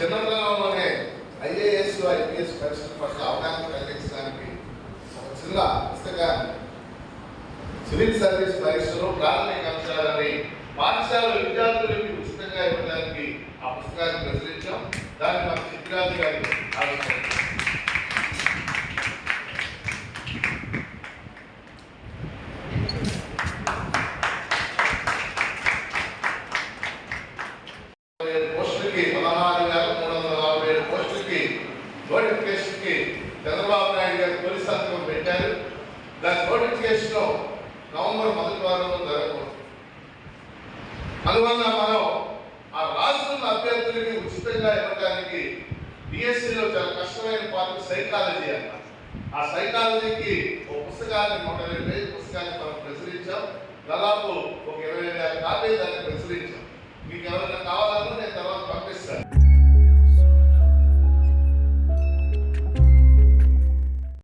చిన్నతనంలోనే IAS IPS పరీక్షల పట్ల అవగాహన కలిగించడానికి ఒక చిన్న పుస్తకాన్ని సివిల్ సర్వీస్ పరీక్షలో ప్రాథమిక అంశాలని పాఠశాల విద్యార్థులకి ఉచితంగా ఇవ్వడానికి ఆ పుస్తకాన్ని ప్రచురించాం. దాన్ని మా చిత్రాలు గారు ఏడు పోస్టులకి నోటిఫికేషన్కి చంద్రబాబు నాయుడు గారు తొలి సంతకం పెట్టారు. దాని నోటిఫికేషన్ నవంబర్ మొదటి వారంలో జరగకూడదు. అందువల్ల మనం ఆ రాష్ట్రంలో అభ్యర్థులకి ఉచితంగా ఇవ్వడానికి డిఎస్సిలో చాలా కష్టమైన పాత్ర సైకాలజీ అన్న. ఆ సైకాలజీకి ఒక పుస్తకాన్ని నూట ఇరవై పేజీ పుస్తకాన్ని మనం ప్రచురించాం. దాదాపు ఒక ఇరవై